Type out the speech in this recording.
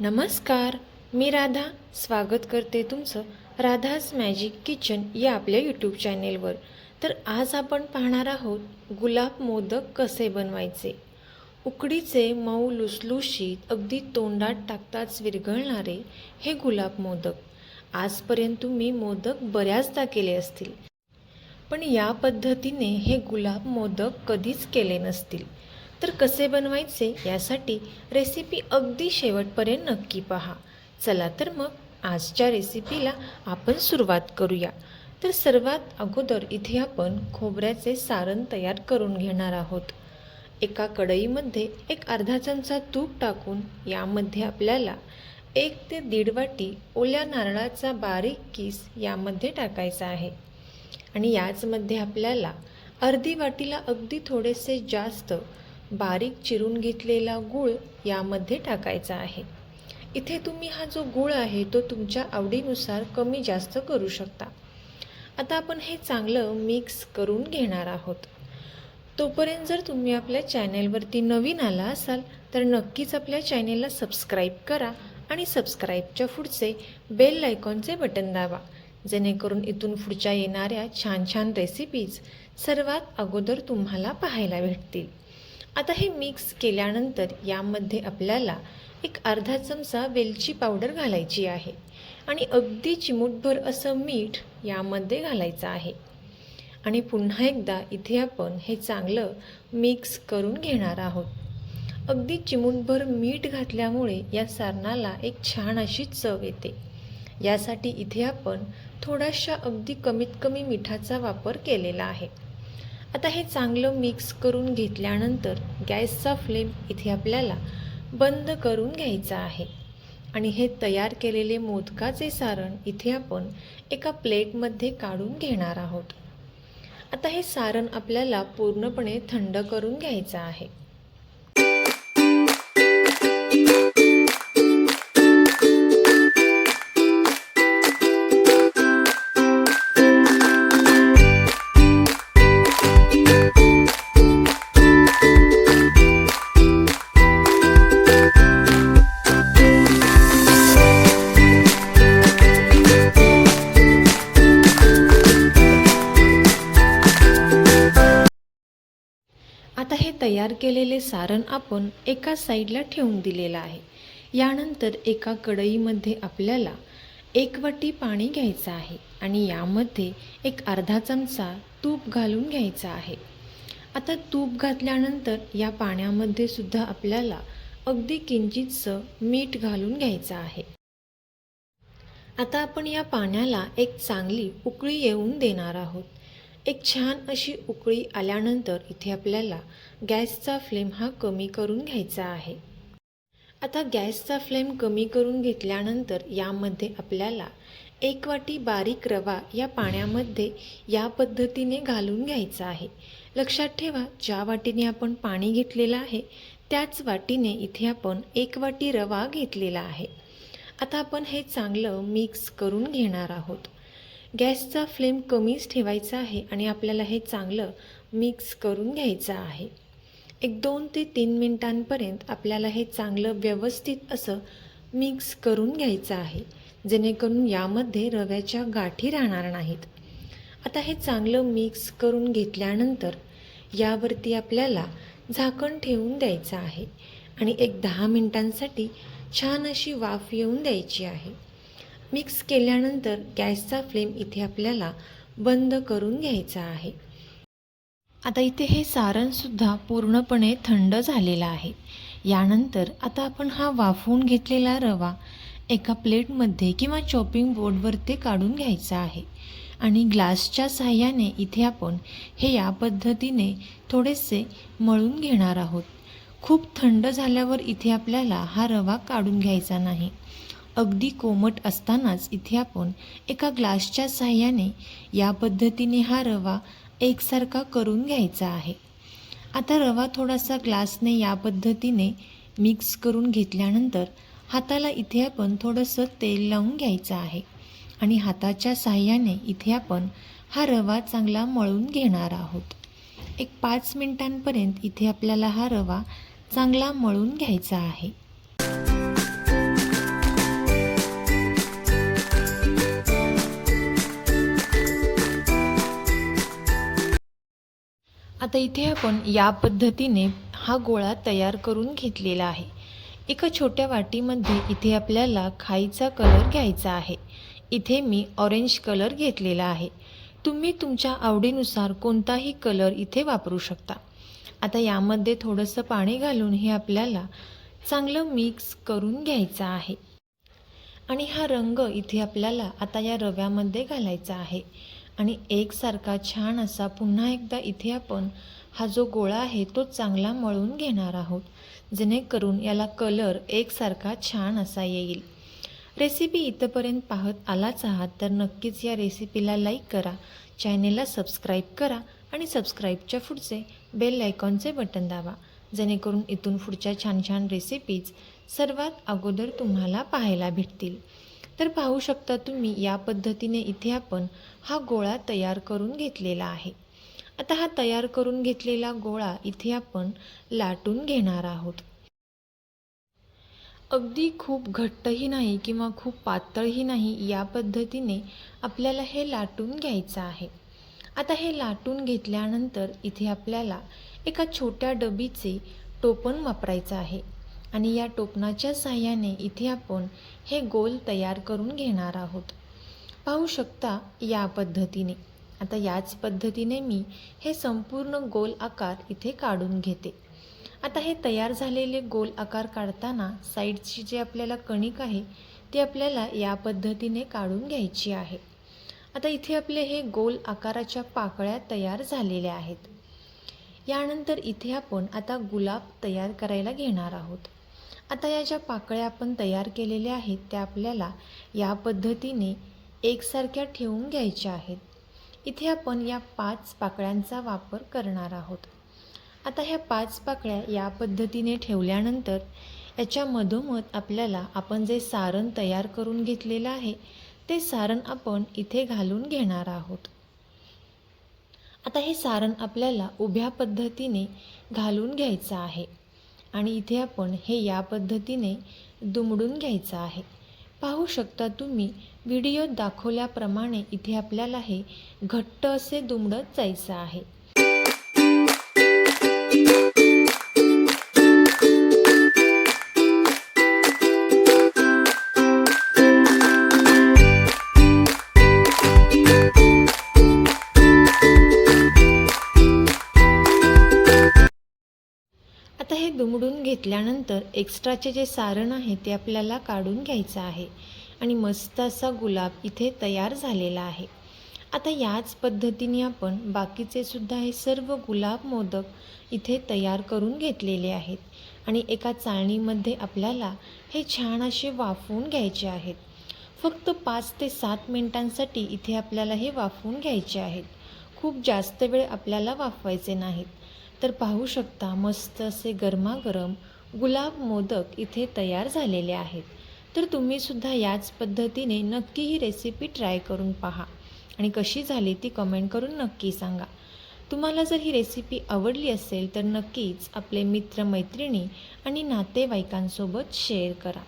नमस्कार मी राधा. स्वागत करते तुमचं राधाज मॅजिक किचन या आपल्या यूट्यूब चॅनेलवर तर आज आपण पाहणार आहोत गुलाब मोदक कसे बनवायचे? उकडीचे मऊ लुसलुशीत अगदी तोंडात टाकताच विरघळणारे हे गुलाब मोदक. आजपर्यंत तुम्ही मोदक बऱ्याचदा केले असतील. पण या पद्धतीने हे गुलाब मोदक कधीच केले नसतील. तर कसे बनवायचे यासाठी रेसिपी अगदी शेवटपर्यंत नक्की पहा. चला तर मग आजच्या रेसिपीला आपण सुरुवात करूया. तर सर्वात अगोदर इथे आपण खोबऱ्याचे सारण तयार करून घेणार आहोत. एका कढईमध्ये एक अर्धा चमचा तूप टाकून यामध्ये आपल्याला एक ते दीड वाटी ओल्या नारळाचा बारीक किस यामध्ये टाकायचा आहे. आणि याचमध्ये आपल्याला अर्धी वाटीला अगदी थोडेसे जास्त बारीक चिरून घेतलेला गूळ यामध्ये टाकायचा आहे. इथे तुम्ही हा जो गूळ आहे तो तुमच्या आवडीनुसार कमी जास्त करू शकता. आता आपण हे चांगलं मिक्स करून घेणार आहोत. तोपर्यंत जर तुम्ही आपल्या चॅनेलवरती नवीन आला असाल तर नक्कीच आपल्या चॅनेलला सबस्क्राईब करा आणि सबस्क्राईबच्या पुढचे बेल आयकॉनचे बटन दाबा जेणेकरून इथून पुढच्या येणाऱ्या छान छान रेसिपीज सर्वात अगोदर तुम्हाला पाहायला भेटतील. आता हे मिक्स केल्यानंतर यामध्ये आपल्याला एक अर्धा चमचा वेलची पावडर घालायची आहे आणि अगदी चिमूटभर असं मीठ यामध्ये घालायचं आहे. आणि पुन्हा एकदा इथे आपण हे चांगलं मिक्स करून घेणार आहोत. अगदी चिमूटभर मीठ घातल्यामुळे या सारणाला एक छान अशी चव येते. यासाठी इथे आपण थोड्याशा अगदी कमीत कमी मिठाचा वापर केलेला आहे. आता हे चांगलं मिक्स करून घेतल्यानंतर गॅसचा फ्लेम इथे आपल्याला बंद करून घ्यायचा आहे. आणि हे तयार केलेले मोदकाचे सारण इथे आपण एका प्लेटमध्ये काढून घेणार आहोत. आता हे सारण आपल्याला पूर्णपणे थंड करून घ्यायचं आहे. तयार केलेले सारण आपण एका साईडला ठेवून दिलेलं आहे. यानंतर एका कढईमध्ये आपल्याला एक वाटी पाणी घ्यायचं आहे आणि यामध्ये एक अर्धा चमचा तूप घालून घ्यायचा आहे. आता तूप घातल्यानंतर या पाण्यामध्ये सुद्धा आपल्याला अगदी किंचितसं मीठ घालून घ्यायचं आहे. आता आपण या पाण्याला एक चांगली उकळी येऊन देणार आहोत. एक छान अशी उकळी आल्यानंतर इथे आपल्याला गॅसचा फ्लेम हा कमी करून घ्यायचा आहे. आता गॅसचा फ्लेम कमी करून घेतल्यानंतर यामध्ये आपल्याला एक वाटी बारीक रवा या पाण्यामध्ये या पद्धतीने घालून घ्यायचा आहे. लक्षात ठेवा ज्या वाटीने आपण पाणी घेतलेलं आहे त्याच वाटीने इथे आपण एक वाटी रवा घेतलेला आहे. आता आपण हे चांगलं मिक्स करून घेणार आहोत. गॅसचा फ्लेम कमीच ठेवायचा आहे आणि आपल्याला हे चांगलं मिक्स करून घ्यायचं आहे. एक दोन ते तीन मिनटांपर्यंत आपल्याला हे चांगलं व्यवस्थित असं मिक्स करून घ्यायचं आहे जेणेकरून यामध्ये रव्याच्या गाठी राहणार नाहीत. आता हे चांगलं मिक्स करून घेतल्यानंतर यावरती आपल्याला झाकण ठेवून द्यायचं आहे आणि एक दहा मिनटांसाठी छान अशी वाफ येऊन द्यायची आहे. मिक्स केल्यानंतर गॅसचा फ्लेम इथे आपल्याला बंद करून घ्यायचा आहे. आता इथे हे सारणसुद्धा पूर्णपणे थंड झालेलं आहे. यानंतर आता आपण हा वाफवून घेतलेला रवा एका प्लेटमध्ये किंवा चॉपिंग बोर्डवरती काढून घ्यायचा आहे. आणि ग्लासच्या साह्याने इथे आपण हे या पद्धतीने थोडेसे मळून घेणार आहोत. खूप थंड झाल्यावर इथे आपल्याला हा रवा काढून घ्यायचा नाही. अगदी कोमट असतानाच इथे आपण एका ग्लासच्या साह्याने या पद्धतीने हा रवा एकसारखा करून घ्यायचा आहे. आता रवा थोडासा ग्लासने या पद्धतीने मिक्स करून घेतल्यानंतर हाताला इथे आपण थोडंसं तेल लावून घ्यायचं आहे आणि हाताच्या साह्याने इथे आपण हा रवा चांगला मळून घेणार आहोत. एक पाच मिनटांपर्यंत इथे आपल्याला हा रवा चांगला मळून घ्यायचा आहे. आता इथे आपण या पद्धतीने हा गोळा तयार करून घेतलेला आहे. एका छोट्या वाटीमध्ये इथे आपल्याला खाईचा कलर घ्यायचा आहे. इथे मी ऑरेंज कलर घेतलेला आहे. तुम्ही तुमच्या आवडीनुसार कोणताही कलर इथे वापरू शकता. आता यामध्ये थोडंसं पाणी घालून हे आपल्याला चांगलं मिक्स करून घ्यायचं आहे. आणि हा रंग इथे आपल्याला आता या रव्यामध्ये घालायचा आहे. आणि एकसारखा छान असा पुन्हा एकदा इथे आपण हा जो गोळा आहे तो चांगला मळून घेणार आहोत. जेणेकरून याला कलर एकसारखा छान असा येईल. रेसिपी इथंपर्यंत पाहत आलाच आहात तर नक्कीच या रेसिपीला लाईक करा चॅनेलला सबस्क्राईब करा आणि सबस्क्राईबच्या पुढचे बेल आयकॉनचे बटन दाबा जेणेकरून इथून पुढच्या छान छान रेसिपीज सर्वात अगोदर तुम्हाला पाहायला भेटतील. तर पाहू शकता तुम्ही या पद्धतीने इथे आपण हा गोळा तयार करून घेतलेला आहे. आता हा तयार करून घेतलेला गोळा इथे आपण लाटून घेणार आहोत. अगदी खूप घट्टही नाही किंवा खूप पातळही नाही या पद्धतीने आपल्याला हे लाटून घ्यायचं आहे. आता हे लाटून घेतल्यानंतर इथे आपल्याला एका छोट्या डबीचे टोपण वापरायचं आहे. आणि या टोपणाच्या साह्याने इथे आपण हे गोल तयार करून घेणार आहोत. पाहू शकता या पद्धतीने. आता याच पद्धतीने मी हे संपूर्ण गोल आकार इथे काढून घेते. आता हे तयार झालेले गोल आकार काढताना साईडची जी आपल्याला कणिक आहे ती आपल्याला या पद्धतीने काढून घ्यायची आहे. आता इथे आपले हे गोल आकाराच्या पाकळ्या तयार झालेल्या आहेत. यानंतर इथे आपण आता गुलाब तयार करायला घेणार आहोत. आता या ज्या पाकळ्या आपण तयार केलेल्या आहेत त्या आपल्याला या पद्धतीने एकसारख्या ठेवून घ्यायच्या आहेत. इथे आपण या पाच पाकळ्यांचा वापर करणार आहोत. आता ह्या पाच पाकळ्या या पद्धतीने ठेवल्यानंतर याच्या मधोमध आपल्याला आपण जे सारण तयार करून घेतलेलं आहे ते सारण आपण इथे घालून घेणार आहोत. आता हे सारण आपल्याला उभ्या पद्धतीने घालून घ्यायचं आहे. आणि इथे आपण हे या पद्धतीने दुमडून घ्यायचं आहे. पाहू शकता तुम्ही व्हिडिओत दाखवल्याप्रमाणे इथे आपल्याला हे घट्ट असे दुमडत जायचं आहे. आता हे दुमडून घेतल्यानंतर एक्स्ट्राचे जे सारण आहे ते आपल्याला काढून घ्यायचं आहे. आणि मस्त असा गुलाब इथे तयार झालेला आहे. आता याच पद्धतीने आपण बाकीचे सुद्धा हे सर्व गुलाब मोदक इथे तयार करून घेतलेले आहेत. आणि एका चाळणीमध्ये आपल्याला हे छान असे वाफवून घ्यायचे आहेत. फक्त पाच ते सात मिनिटांसाठी इथे आपल्याला हे वाफवून घ्यायचे आहेत. खूप जास्त वेळ आपल्याला वाफवायचे नाहीत. तर पाहू शकता मस्त असे गरमागरम गुलाब मोदक इथे तयार झालेले आहेत. तर तुम्हीसुद्धा याच पद्धतीने नक्की ही रेसिपी ट्राय करून पहा. आणि कशी झाली ती कमेंट करून नक्की सांगा. तुम्हाला जर ही रेसिपी आवडली असेल तर नक्कीच आपले मित्रमैत्रिणी आणि नातेवाईकांसोबत शेअर करा.